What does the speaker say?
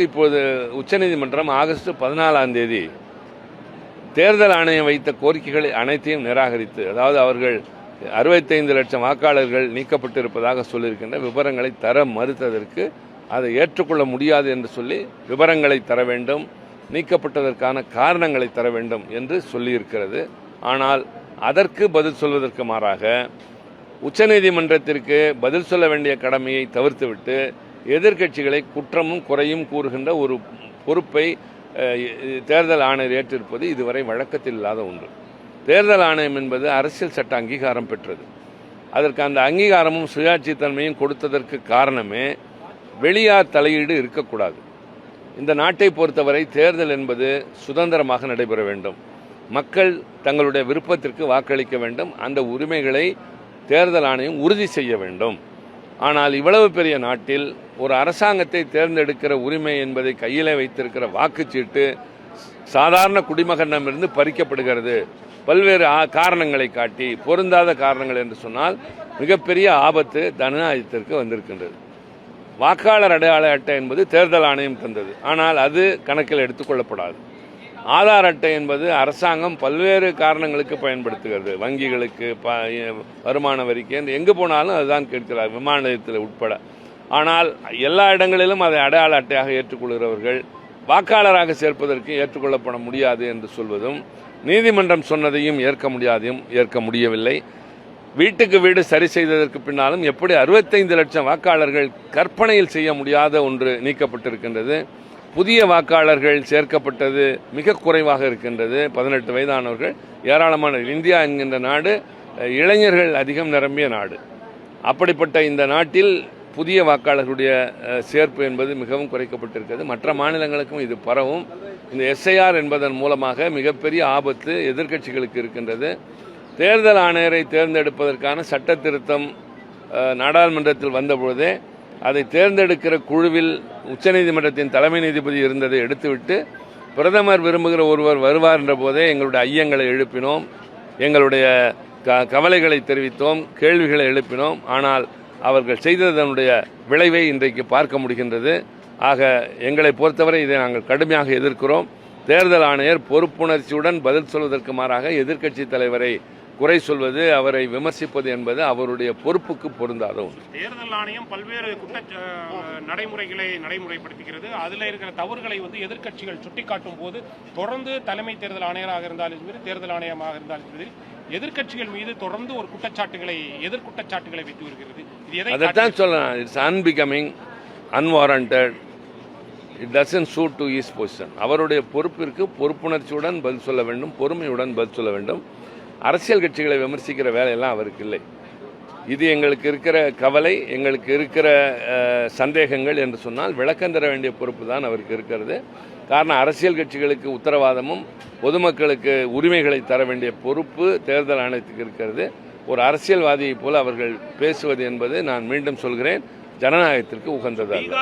இப்போது உச்சநீதிமன்றம் ஆகஸ்ட் பதினாலாம் தேதி தேர்தல் ஆணையம் வைத்த கோரிக்கைகளை அனைத்தையும் நிராகரித்து அதாவது அவர்கள் அறுபத்தைந்து லட்சம் வாக்காளர்கள் நீக்கப்பட்டிருப்பதாக சொல்லியிருக்கின்ற விவரங்களை தர மறுத்ததற்கு அதை ஏற்றுக்கொள்ள முடியாது என்று சொல்லி விவரங்களை தர வேண்டும் நீக்கப்பட்டதற்கான காரணங்களை தர வேண்டும் என்று சொல்லியிருக்கிறது. ஆனால் அதற்கு பதில் சொல்வதற்கு மாறாக உச்சநீதிமன்றத்திற்கு பதில் சொல்ல வேண்டிய கடமையை தவிர்த்துவிட்டு எதிர்க்கட்சிகளை குற்றமும் குறையும் கூறுகின்ற ஒரு பொறுப்பை தேர்தல் ஆணையர் ஏற்றிருப்பது இதுவரை வழக்கத்தில் இல்லாத ஒன்று. தேர்தல் ஆணையம் என்பது அரசியல் சட்ட அங்கீகாரம் பெற்றது. அதற்கு அந்த அங்கீகாரமும் சுயாட்சி தன்மையும் கொடுத்ததற்கு காரணமே வெளியார் தலையீடு இருக்கக்கூடாது. இந்த நாட்டை பொறுத்தவரை தேர்தல் என்பது சுதந்திரமாக நடைபெற வேண்டும். மக்கள் தங்களுடைய விருப்பத்திற்கு வாக்களிக்க வேண்டும். அந்த உரிமைகளை தேர்தல் ஆணையம் உறுதி செய்ய வேண்டும். ஆனால் இவ்வளவு பெரிய நாட்டில் ஒரு அரசாங்கத்தை தேர்ந்தெடுக்கிற உரிமை என்பதை கையிலே வைத்திருக்கிற வாக்குச்சீட்டு சாதாரண குடிமகனிடமிருந்து பறிக்கப்படுகிறது. பல்வேறு ஆ- காரணங்களை காட்டி பொருந்தாத காரணங்கள் என்று சொன்னால் மிகப்பெரிய ஆபத்து ஜனநாயகத்திற்கு வந்திருக்கின்றது. வாக்காளர் அடையாள அட்டை என்பது தேர்தல் ஆணையம் தந்தது. ஆனால் அது கணக்கில் எடுத்துக்கொள்ளப்படாது ஆதார் அட்டை என்பது அரசாங்கம் பல்வேறு காரணங்களுக்கு பயன்படுத்துகிறது. வங்கிகளுக்கு ப வருமான வரிக்கு என்று எங்கு போனாலும் அதுதான் கேட்கிறார் விமான நிலையத்தில் உட்பட. ஆனால் எல்லா இடங்களிலும் அதை அடையாள அட்டையாக ஏற்றுக்கொள்கிறவர்கள் வாக்காளராக சேர்ப்பதற்கு ஏற்றுக்கொள்ளப்பட முடியாது என்று சொல்வதும் நீதிமன்றம் சொன்னதையும் ஏற்க முடியாதையும் ஏற்க முடியவில்லை. வீட்டுக்கு வீடு சரி செய்ததற்கு பின்னாலும் எப்படி அறுபத்தைந்து லட்சம் வாக்காளர்கள் கற்பனையில் செய்ய முடியாத ஒன்று நீக்கப்பட்டிருக்கின்றது. புதிய வாக்காளர்கள் சேர்க்கப்பட்டது மிக குறைவாக இருக்கின்றது. பதினெட்டு வயதானவர்கள். ஏராளமான இந்தியா என்கின்ற நாடு இளைஞர்கள் அதிகம் நிரம்பிய நாடு. அப்படிப்பட்ட இந்த நாட்டில் புதிய வாக்காளர்களுடைய சேர்ப்பு என்பது மிகவும் குறைக்கப்பட்டிருக்கிறது. மற்ற மாநிலங்களுக்கும் இது பரவும். இந்த எஸ்ஐஆர் என்பதன் மூலமாக மிகப்பெரிய ஆபத்து எதிர்க்கட்சிகளுக்கு இருக்கின்றது. தேர்தல் ஆணையரை தேர்ந்தெடுப்பதற்கான சட்ட திருத்தம் நாடாளுமன்றத்தில் வந்தபொழுதே அதை தேர்ந்தெடுக்கிற குழுவில் உச்சநீதிமன்றத்தின் தலைமை நீதிபதி இருந்ததை எடுத்துவிட்டு பிரதமர் விரும்புகிற ஒருவர் வருவார் என்ற போதே எங்களுடைய ஐயங்களை எழுப்பினோம். எங்களுடைய க கவலைகளை தெரிவித்தோம். கேள்விகளை எழுப்பினோம். ஆனால் அவர்கள் செய்ததனுடைய விளைவை இன்றைக்கு பார்க்க முடிகின்றது. ஆக எங்களை பொறுத்தவரை இதை நாங்கள் கடுமையாக எதிர்க்கிறோம். தேர்தல் ஆணையர் பொறுப்புணர்ச்சியுடன் பதில் சொல்வதற்கு மாறாக எதிர்க்கட்சி தலைவரை குறை சொல்வது அவரை விமர்சிப்பது என்பது அவருடைய பொறுப்புக்கு பொருந்தாத ஒன்று. தேர்தல் ஆணையம் பல்வேறு குற்ற நடைமுறைகளை நடைமுறைப்படுத்துகிறது. அதுல இருக்கிற தவறுகளை வந்து எதிர்க்கட்சிகள் சுட்டிக்காட்டும் போது தொடர்ந்து தலைமை தேர்தல் ஆணையராக இருந்தாலும் சரி தேர்தல் ஆணையமாக இருந்தாலும் சரி எதிர்க்கட்சிகள் மீது தொடர்ந்து ஒரு குற்றச்சாட்டுகளை எதிர் குற்றச்சாட்டுகளை வைத்து வருகிறது. அதைத்தான் சொல்லலாம். It's unbecoming unwarranted it doesn't suit to his position அவருடைய பொறுப்பிற்கு பொறுப்புணர்ச்சியுடன் பதில் சொல்ல வேண்டும் பொறுமையுடன் பதில் சொல்ல வேண்டும். அரசியல் கட்சிகளை விமர்சிக்கிற வேலையெல்லாம் அவருக்கு இல்லை. இது எங்களுக்கு இருக்கிற கவலை எங்களுக்கு இருக்கிற சந்தேகங்கள் என்று சொன்னால் விளக்கம் தர வேண்டிய பொறுப்பு தான் அவருக்கு இருக்கிறது. காரணம் அரசியல் கட்சிகளுக்கு உத்தரவாதமும் பொதுமக்களுக்கு உரிமைகளை தர வேண்டிய பொறுப்பு தேர்தல் ஆணையத்துக்கு இருக்கிறது. ஒரு அரசியல்வாதியைப் போல அவர்கள் பேசுவது என்பது நான் மீண்டும் சொல்கிறேன். ஜனநாயகத்திற்கு உகந்ததல்ல